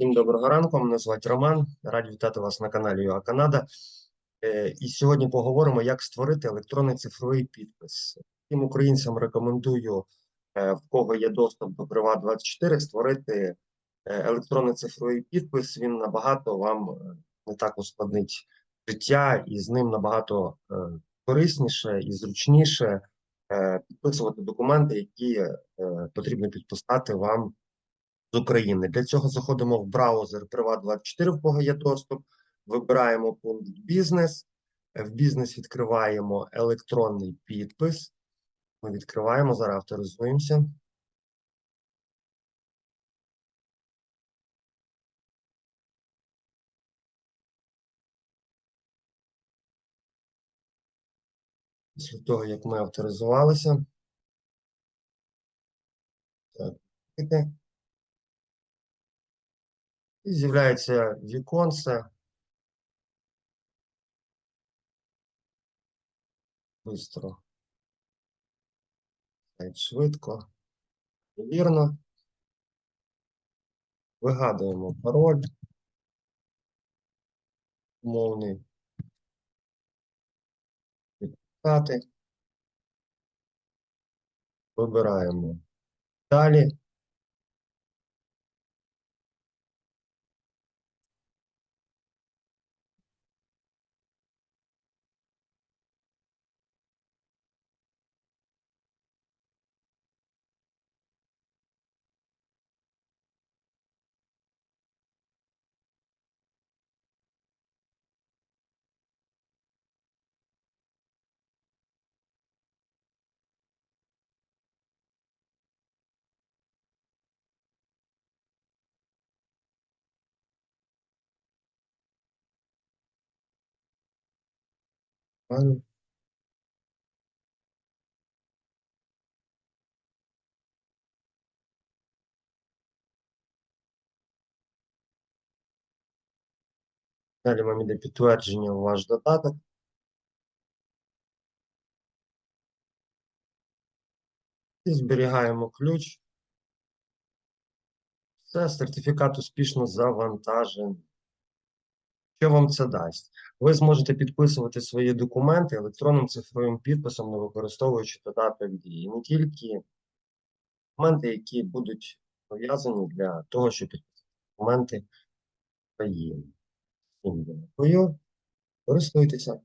Всім доброго ранку. Мене звати Роман. Раді вітати вас на каналі ЮА Канада. Е, І сьогодні поговоримо, як створити електронний цифровий підпис. Тим українцям рекомендую, е, в кого є доступ до Приват24, створити е, електронний цифровий підпис. Він набагато вам не так ускладнить життя, і з ним набагато корисніше і зручніше підписувати документи, які потрібно підписати вам з України. Для цього заходимо в браузер Privat24, в кого є доступ. Вибираємо пункт бізнес. В бізнес відкриваємо електронний підпис. Ми відкриваємо, зараз авторизуємося. Після того, як ми авторизувалися, так. І з'являється віконце. Бистро. Швидко. Вірно. Вигадуємо пароль. Умовний. Підписати. Вибираємо далі. Далі. Далі вам іде підтвердження у ваш додаток. І зберігаємо ключ. Все, сертифікат успішно завантажений. Що вам це дасть? Ви зможете підписувати свої документи електронним цифровим підписом, не використовуючи додаток дії. Не тільки документи, які будуть пов'язані для того, щоб підписати документи країни. Всім дякую. Користуйтеся.